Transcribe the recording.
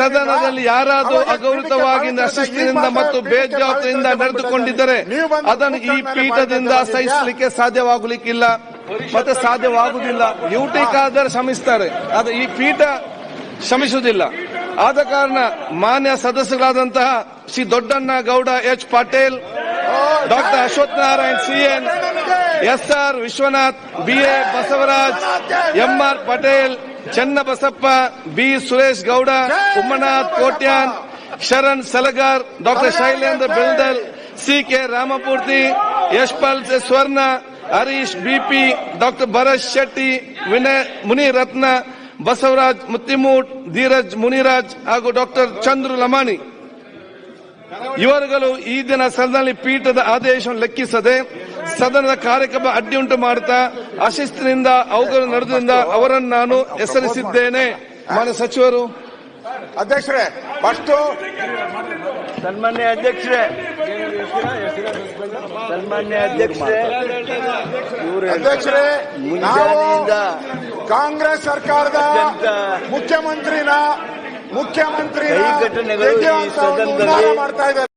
ಸದನದಲ್ಲಿ ಯಾರಾದರೂ ಅಗೌರವವಾಗಿ ಶಿಸ್ತಿನಿಂದ ಮತ್ತು ಬೇಜವಾಬ್ದಾರಿಯಿಂದ ನಡೆದುಕೊಂಡಿದ್ದರೆ ಅದನ್ನು ಈ ಪೀಠದಿಂದ ಸಹಿಸಲಿಕ್ಕೆ ಸಾಧ್ಯವಾಗಲಿಕ್ಕಿಲ್ಲ. ಮತ್ತೆ ಸಾಧ್ಯವಾಗುವುದಿಲ್ಲ. ಯುಟಿಕಾದರೆ ಶ್ರಮಿಸ್ತಾರೆ. ಅದು ಈ ಪೀಠ ಶ್ರಮಿಸುವುದಿಲ್ಲ. ಆದ ಕಾರಣ ಮಾನ್ಯ ಸದಸ್ಯರಾದಂತಹ Shri Doddanna Gowda H Patel doctor Ashwath Narayan CN S R Vishwanath B A Basavaraj MR Patel Chennabasappa, B. Suresh Gowda, Ummanath Kotian, Sharan Salagar, doctor Shailendra Beldal, C. K. Ramamurthy, Yashpal Suvarna, Harish BP, doctor Bharath Shetty, Vinay Muniratna, Basavaraj Mattimud, Dheeraj Muniraj ಹಾಗೂ doctor Chandru Lamani. ಇವರುಗಳು ಈ ದಿನ ಸದನದಲ್ಲಿ ಪೀಠದ ಆದೇಶವನ್ನು ಲೆಕ್ಕಿಸದೆ ಸದನದ ಕಾರ್ಯಕ್ರಮ ಅಡ್ಡಿಯುಂಟು ಮಾಡುತ್ತಾ ಅಶಿಸ್ತಿನಿಂದ ಅವುಗಳು ನಡೆದ್ರಿಂದ ಅವರನ್ನು ನಾನು ಹೆಸರಿಸಿದ್ದೇನೆ. ಮಾನ್ಯ ಸಚಿವರು. ಅಧ್ಯಕ್ಷರೇ ಫಸ್ಟ್ ಸನ್ಮಾನ್ಯ ಅಧ್ಯಕ್ಷರೇ. ಸನ್ಮಾನ್ಯ ಅಧ್ಯಕ್ಷರೇ. ಅಧ್ಯಕ್ಷರೇ ಕಾಂಗ್ರೆಸ್ ಸರ್ಕಾರದ ಮುಖ್ಯಮಂತ್ರಿನ ಮುಖ್ಯಮಂತ್ರಿ ಕೈ ಈ ಸದನದಲ್ಲಿ ಮಾಡ್ತಾ ಇದ್ದಾರೆ.